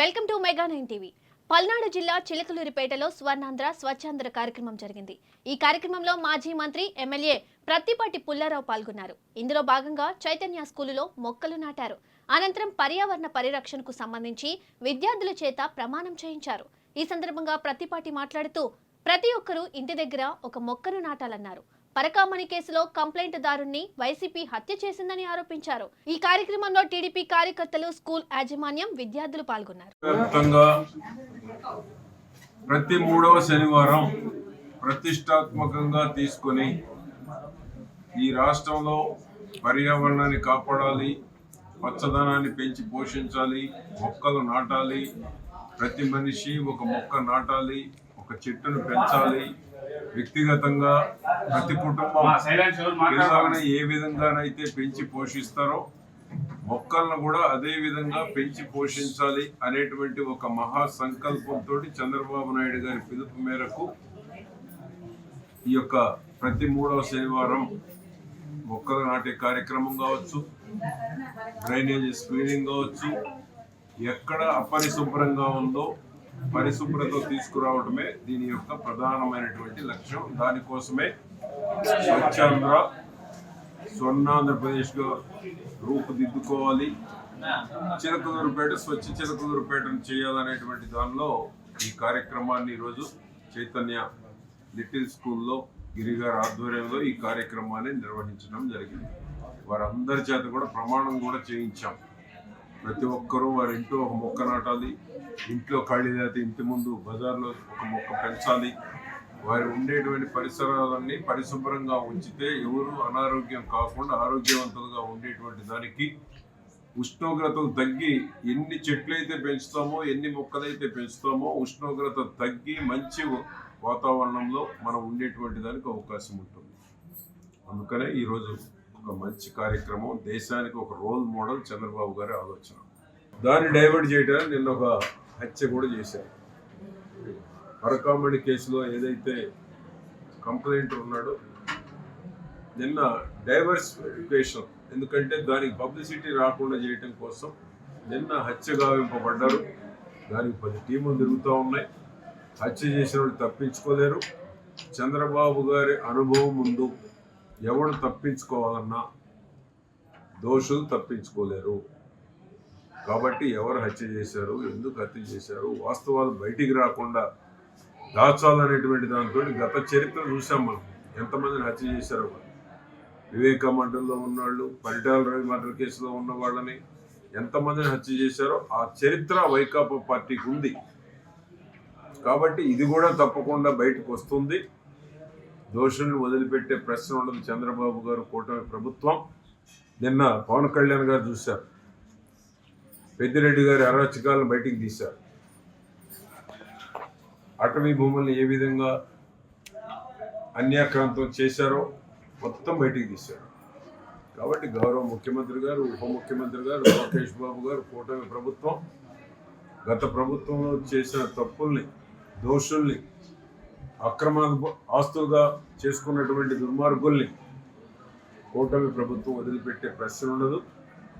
Welcome to mega nine TV. Palnadu జిల్లా చిలకలూరిపేటలో స్వర్ణాంధ్ర స్వచ్ఛాంధ్ర కార్యక్రమం జరిగింది. ఈ కార్యక్రమంలో మాజీ మంత్రి ఎమ్మెల్యే ప్రత్తిపాటి పుల్లారావు పాల్గొన్నారు. ఇందులో భాగంగా చైతన్య స్కూలులో మొక్కలు నాటారు. అనంతరం పర్యావరణ పరిరక్షణకు సంబంధించి విద్యార్థుల చేత ప్రమాణం చేయించారు. ఈ సందర్భంగా ప్రత్తిపాటి మాట్లాడుతూ ప్రతి ఒక్కరూ ఇంటి దగ్గర ఒక మొక్కను నాటాలన్నారు. పరకామణి కేసులో కంప్లైంట్ దారుణ్ణి వైసీపీ హత్య చేసిందని ఆరోపించారు. ఈ కార్యక్రమంలో టీడీపీ కార్యకర్తలు స్కూల్ యాజమాన్యం విద్యార్థులు పాల్గొన్నారు. ప్రతి మూడవ శనివారం ప్రతిష్టాత్మకంగా తీసుకొని ఈ రాష్ట్రంలో పర్యావరణాన్ని కాపాడాలి పచ్చదనాన్ని పెంచి పోషించాలి మొక్కలు నాటాలి ప్రతి మనిషి ఒక మొక్క నాటాలి ఒక చెట్టును పెంచాలి. వ్యక్తిగతంగా ప్రతి కుటుంబం పిల్లల్ని ఏ విధంగానైతే పెంచి పోషిస్తారో మొక్కలను కూడా అదే విధంగా పెంచి పోషించాలి అనేటువంటి ఒక మహా సంకల్పంతో చంద్రబాబు నాయుడు గారి పిలుపు మేరకు ఈ యొక్క ప్రతి మూడవ శనివారం మొక్కలు నాటే కార్యక్రమం కావచ్చు డ్రైనేజ్ స్క్రీనింగ్ కావచ్చు ఎక్కడ అపరిశుభ్రంగా ఉందో పరిశుభ్రత తీసుకురావడమే దీని యొక్క ప్రధానమైనటువంటి లక్ష్యం. దానికోసమే స్వచ్ఛాంధ్ర స్వర్ణాంధ్రప్రదేశ్గా రూపుదిద్దుకోవాలి. చిలకదూరుపేట స్వచ్ఛ చిలకదూరుపేటను చేయాలనేటువంటి దానిలో ఈ కార్యక్రమాన్ని ఈరోజు చైతన్య లిటిల్ స్కూల్లో గిరిగారి ఆధ్వర్యంలో ఈ కార్యక్రమాన్ని నిర్వహించడం జరిగింది. వారందరి చేత కూడా ప్రమాణం కూడా చేయించాం. ప్రతి ఒక్కరూ వారి ఇంట్లో ఒక మొక్క నాటాలి. ఇంట్లో ఖాళీ లేకపోతే ఇంటి ముందు బజార్లో ఒక మొక్క పెంచాలి. వారి ఉండేటువంటి పరిసరాలన్నీ పరిశుభ్రంగా ఉంచితే ఎవరు అనారోగ్యం కాకుండా ఆరోగ్యవంతులుగా ఉండేటువంటి దానికి ఉష్ణోగ్రత తగ్గి ఎన్ని చెట్లయితే పెంచుతామో ఎన్ని మొక్కలైతే పెంచుతామో ఉష్ణోగ్రత తగ్గి మంచి వాతావరణంలో మనం ఉండేటువంటి దానికి అవకాశం ఉంటుంది. అందుకనే ఈరోజు ఒక మంచి కార్యక్రమం దేశానికి ఒక రోల్ మోడల్ చంద్రబాబు గారి ఆలోచన. దాన్ని డైవర్ట్ చేయడానికి నిన్న ఒక హత్య కూడా చేశారు. పరకామణి కేసులో ఏదైతే కంప్లైంట్ ఉన్నాడో నిన్న డైవర్సిఫికేషన్ ఎందుకంటే దానికి పబ్లిసిటీ రాకుండా చేయటం కోసం నిన్న హత్య గావింపబడ్డారు. దానికి పది టీములు తిరుగుతూ ఉన్నాయి. హత్య చేసిన వాళ్ళు తప్పించుకోలేరు. చంద్రబాబు గారి అనుభవం ముందు ఎవడు తప్పించుకోవాలన్నా దోషులు తప్పించుకోలేరు. కాబట్టి ఎవరు హత్య చేశారు ఎందుకు హత్య చేశారు వాస్తవాలు బయటికి రాకుండా దాచాలనేటువంటి దాంతో గత చరిత్ర చూసాం మనం. ఎంతమందిని హత్య చేశారో వివేక మండలిలో ఉన్నవాళ్ళు పరిటాల రవి మర్డర్ కేసులో ఉన్న వాళ్ళని ఎంతమందిని హత్య చేశారో ఆ చరిత్ర వైకాపా పార్టీకి ఉంది. కాబట్టి ఇది కూడా తప్పకుండా బయటకు వస్తుంది. దోషుల్ని వదిలిపెట్టే ప్రశ్న ఉండదు. చంద్రబాబు గారు కూటమి ప్రభుత్వం. నిన్న పవన్ కళ్యాణ్ గారు చూశారు. పెద్దిరెడ్డి గారి అరాచకాలను బయటికి తీశారు. అటవీ భూములను ఏ విధంగా అన్యాక్రాంతం చేశారో మొత్తం బయటికి తీశారు. కాబట్టి గౌరవ ముఖ్యమంత్రి గారు ఉప ముఖ్యమంత్రి గారు లోకేష్ బాబు గారు కూటమి ప్రభుత్వం గత ప్రభుత్వంలో చేసిన తప్పుల్ని దోషుల్ని అక్రమ ఆస్తులుగా చేసుకున్నటువంటి దుర్మార్గుల్ని కూటమి ప్రభుత్వం వదిలిపెట్టే ప్రశ్న ఉండదు.